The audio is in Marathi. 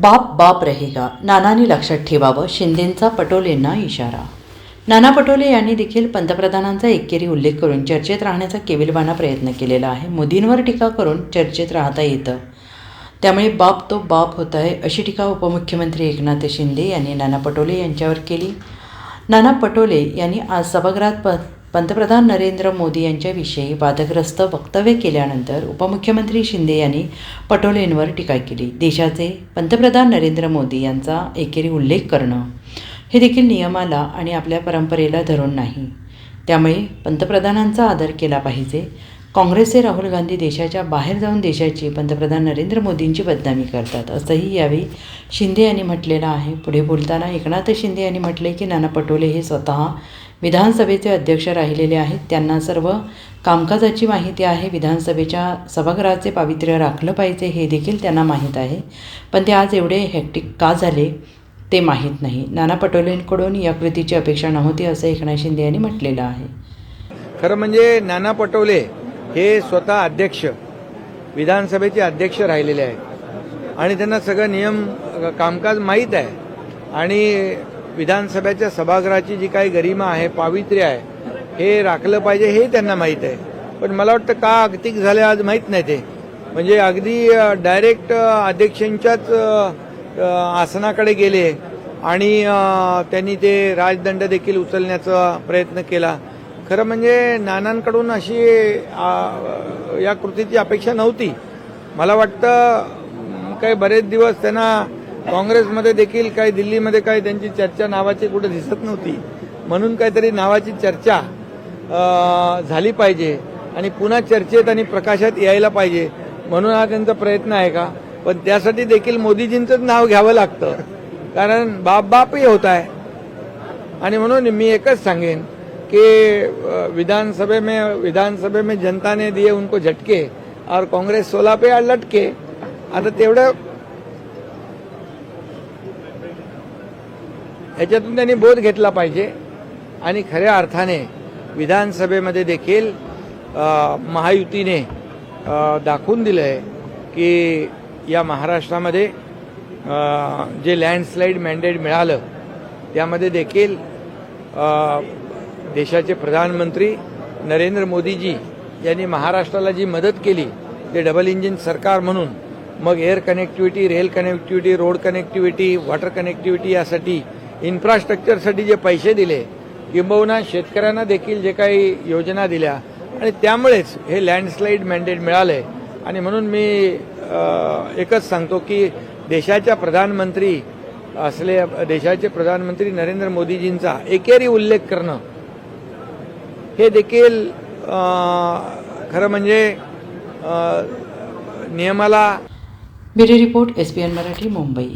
बाप बाप रहेगा. नानांनी लक्षात ठेवावं. शिंदेंचा पटोलेंना इशारा. नाना पटोले यांनी देखील पंतप्रधानांचा एकेरी उल्लेख करून चर्चेत राहण्याचा केविलवाना प्रयत्न केलेला आहे. मोदींवर टीका करून चर्चेत राहता येतं. त्यामुळे बाप तो बाप होत आहे अशी टीका उपमुख्यमंत्री एकनाथ शिंदे यांनी नाना पटोले यांच्यावर केली. नाना पटोले यांनी आज सभागृहात प पंतप्रधान नरेंद्र मोदी यांच्याविषयी वादग्रस्त वक्तव्य केल्यानंतर उपमुख्यमंत्री शिंदे यांनी पटोलेंवर टीका केली. देशाचे पंतप्रधान नरेंद्र मोदी यांचा एकेरी उल्लेख करणं हे देखील नियमाला आणि आपल्या परंपरेला धरून नाही. त्यामुळे पंतप्रधानांचा आदर केला पाहिजे. काँग्रेसचे राहुल गांधी देशाच्या बाहेर जाऊन देशाची पंतप्रधान नरेंद्र मोदींची बदनामी करतात असंही यावेळी शिंदे यांनी म्हटलेलं आहे. पुढे बोलताना एकनाथ शिंदे यांनी म्हटले की नाना पटोले हे स्वतः विधानसभेचे अध्यक्ष राहिलेले आहेत. त्यांना सर्व कामकाजाची माहिती आहे. विधानसभेच्या सभागृहाचे पावित्र्य राखलं पाहिजे हे देखील त्यांना माहीत आहे. पण ते आज एवढे हॅक्टिक का झाले ते माहीत नाही. नाना पटोलेंकडून या कृतीची अपेक्षा नव्हती असं एकनाथ शिंदे यांनी म्हटलेलं आहे. खरं म्हणजे नाना पटोले हे स्वतः अध्यक्ष विधानसभेचे अध्यक्ष राहिलेले आहेत. आणि त्यांना सगळं नियम कामकाज माहीत आहे. आणि विधानसभेच्या सभागृहाची जी काही गरिमा आहे पावित्र्य आहे हे राखलं पाहिजे हे त्यांना माहीत आहे. पण मला वाटतं का अगतिक झाले आज माहीत नाही ते. म्हणजे अगदी डायरेक्ट अध्यक्षांच्याच आसनाकडे गेले आणि त्यांनी ते राजदंड देखील उचलण्याचा प्रयत्न केला. खरं म्हणजे नानांकडून अशी या कृतीची अपेक्षा नव्हती. मला वाटतं काही बरेच दिवस त्यांना काँग्रेसमध्ये देखील काही दिल्लीमध्ये काही त्यांची चर्चा नावाची कुठे दिसत नव्हती. म्हणून काहीतरी नावाची चर्चा झाली पाहिजे. आणि पुन्हा चर्चेत आणि प्रकाशात यायला पाहिजे. म्हणून हा त्यांचा प्रयत्न आहे का? पण त्यासाठी देखील मोदीजींचंच नाव घ्यावं लागतं. कारण बाप बापही होत आहे. आणि म्हणून मी एकच सांगेन कि विधानसभे विधानसभा में विधानसभा में जनता ने दिए उनको झटके. और कांग्रेस सोलह पे लटके. आता तेवढं ह्याच्यातून त्यांनी बोध घेतला पाहिजे. आणि खऱ्या अर्थाने विधानसभेमध्ये देखील महायुतीने दाखवून दिलं आहे की या महाराष्ट्रामध्ये जे लँडस्लाईड मॅन्डेट मिळालं त्यामध्ये देखील देशाचे प्रधानमंत्री नरेंद्र मोदीजी यांनी महाराष्ट्राला जी मदत केली ते डबल इंजिन सरकार म्हणून मग air connectivity rail connectivity road connectivity water connectivity यासाठी इन्फ्रास्ट्रक्चरसाठी जे पैसे दिले किंबहुना शेतकऱ्यांना देखील जे काही योजना दिल्या. आणि त्यामुळेच हे लँडस्लाईड मॅन्डेट मिळाले. आणि म्हणून मी एकच सांगतो की देशाच्या प्रधानमंत्री असले देशाचे प्रधानमंत्री नरेंद्र मोदीजींचा एकेरी उल्लेख करणं हे देखील खरं म्हणजे नियमाला bureau report S P N Marathi Mumbai.